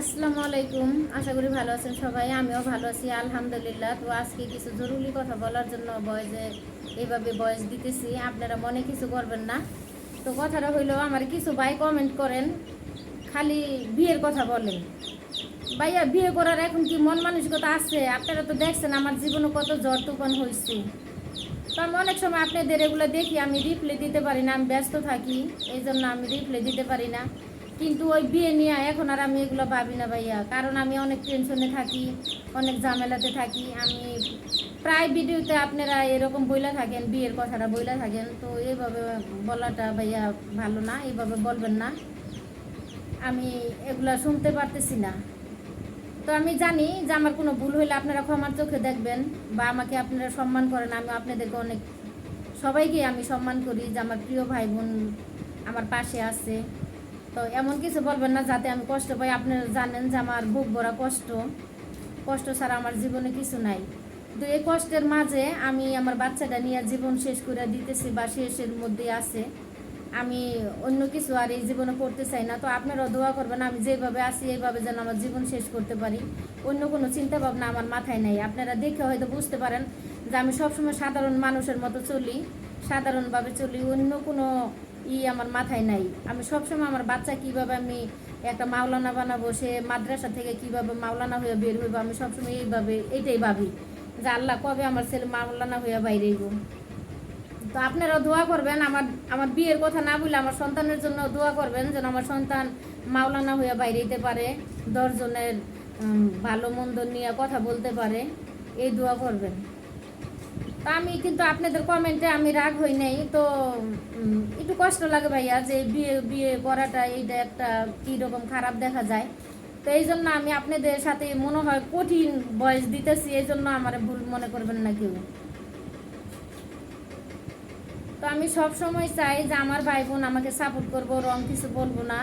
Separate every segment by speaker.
Speaker 1: আসসালামু আলাইকুম। আশা করি ভালো আছেন সবাই, আমিও ভালো আছি, আলহামদুলিল্লাহ। তো আজকে কিছু জরুরি কথা বলার জন্য বয়সে এইভাবে বয়স দিতেছি, আপনারা মনে কিছু করবেন না। তো কথাটা হইল, আমার কিছু ভাই কমেন্ট করেন, খালি বিয়ের কথা বলেন। ভাইয়া, বিয়ে করার এখন কি মন মানসিকতা আছে? আপনারা তো দেখছেন আমার জীবনে কত জ্বর তুফান হয়েছে তো আমি অনেক সময় আপনাদের এগুলো দেখি, আমি রিপ্লাই দিতে পারি না, আমি ব্যস্ত থাকি এই জন্য আমি রিপ্লাই দিতে পারি না। কিন্তু ওই বিয়ে নিয়ে এখন আর আমি এগুলো ভাবি না ভাইয়া। কারণ আমি অনেক টেনশনে থাকি, অনেক ঝামেলাতে থাকি। আমি প্রায় ভিডিওতে আপনারা এরকম বইলা থাকেন, বিয়ের কথাটা বইলা থাকেন। তো এইভাবে বলাটা ভাইয়া ভালো না, এইভাবে বলবেন না। আমি এগুলা শুনতে পারতেছি না। তো আমি জানি যে আমার কোনো ভুল হইলে আপনারা ক্ষমার চোখে দেখবেন বা আমাকে আপনারা সম্মান করেন। আমি আপনাদেরকে অনেক, সবাইকে আমি সম্মান করি যে আমার প্রিয় ভাই বোন আমার পাশে আছে। তো এমন কিছু বলবেন না, যাতে আমি কষ্ট পাই। আপনারা জানেন যে আমার বুক ভরা কষ্ট। কষ্ট ছাড়া আমার জীবনে কিছু নাই। তো এই কষ্টের মাঝে আমি আমার বাচ্চাটা নিয়ে জীবন শেষ করে দিতেছি বা শেষের মধ্যে আছে। আমি অন্য কিছু আর এই জীবনে করতে চাই না। তো আপনারাও দোয়া করবেন, আমি যেভাবে আছি, এইভাবে যেন আমার জীবন শেষ করতে পারি। অন্য কোনো চিন্তা ভাবনা আমার মাথায় নেই। আপনারা দেখে হয়তো বুঝতে পারেন যে আমি সবসময় সাধারণ মানুষের মতো চলি, সাধারণভাবে চলি। অন্য কোনো ই আমার মাথায় নাই। আমি সবসময় আমার বাচ্চা কীভাবে আমি একটা মাওলানা বানাবো, সে মাদ্রাসা থেকে কীভাবে মাওলানা হয়ে বের হইব, আমি সবসময় এইভাবে, এটাই ভাবি যে আল্লাহ কবে আমার ছেলে মাওলানা হয়ে বাইরে গো তো আপনারাও দোয়া করবেন, আমার আমার বিয়ের কথা না বলে আমার সন্তানের জন্য দোয়া করবেন যেন আমার সন্তান মাওলানা হয়ে বাইরে যেতে পারে, দশজনের ভালো মন্দ নিয়ে কথা বলতে পারে, এই দোয়া করবেন। তা আমি কিন্তু আপনাদের কমেন্টে আমি রাগ হই নাই, তো কষ্ট লাগে ভাইয়া যে বিয়ে বিয়ে করাটা এইটা একটা কীরকম খারাপ দেখা যায়। তো এই জন্য আমি আপনাদের সাথে মনে হয় কঠিন বয়স দিতেছি, এই জন্য আমার ভুল মনে করবেন না কেউ। তো আমি সব সময় চাই যে আমার ভাই বোন আমাকে সাপোর্ট করব রং কিছু বলব না।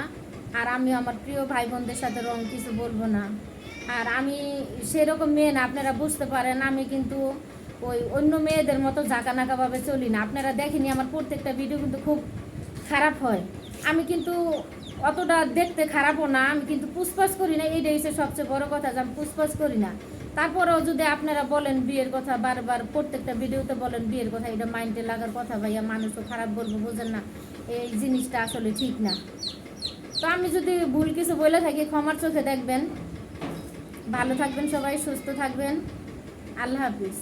Speaker 1: আর আমি আমার প্রিয় ভাই বোনদের সাথে রং কিছু বলব না। আর আমি সেরকম মেয়ে না, আপনারা বুঝতে পারেন, আমি কিন্তু ওই অন্য মেয়েদের মতো ঝাঁকানাকাভাবে চলি না। আপনারা দেখেনি আমার প্রত্যেকটা ভিডিও কিন্তু খুব খারাপ হয়। আমি কিন্তু অতটা দেখতে খারাপও না, আমি কিন্তু পুষ্পাস করি না, এইটাই হচ্ছে সবচেয়ে বড় কথা যে আমি পুষ্পাস করি না। তারপরেও যদি আপনারা বলেন বিয়ের কথা, বারবার প্রত্যেকটা ভিডিওতে বলেন বিয়ের কথা, এটা মাইন্ডে লাগার কথা ভাইয়া, মানুষও খারাপ বলব, বোঝেন না, এই জিনিসটা আসলে ঠিক না। তো আমি যদি ভুল কিছু বলে থাকি, ক্ষমার চোখে দেখবেন। ভালো থাকবেন সবাই, সুস্থ থাকবেন। আল্লাহ হাফিজ।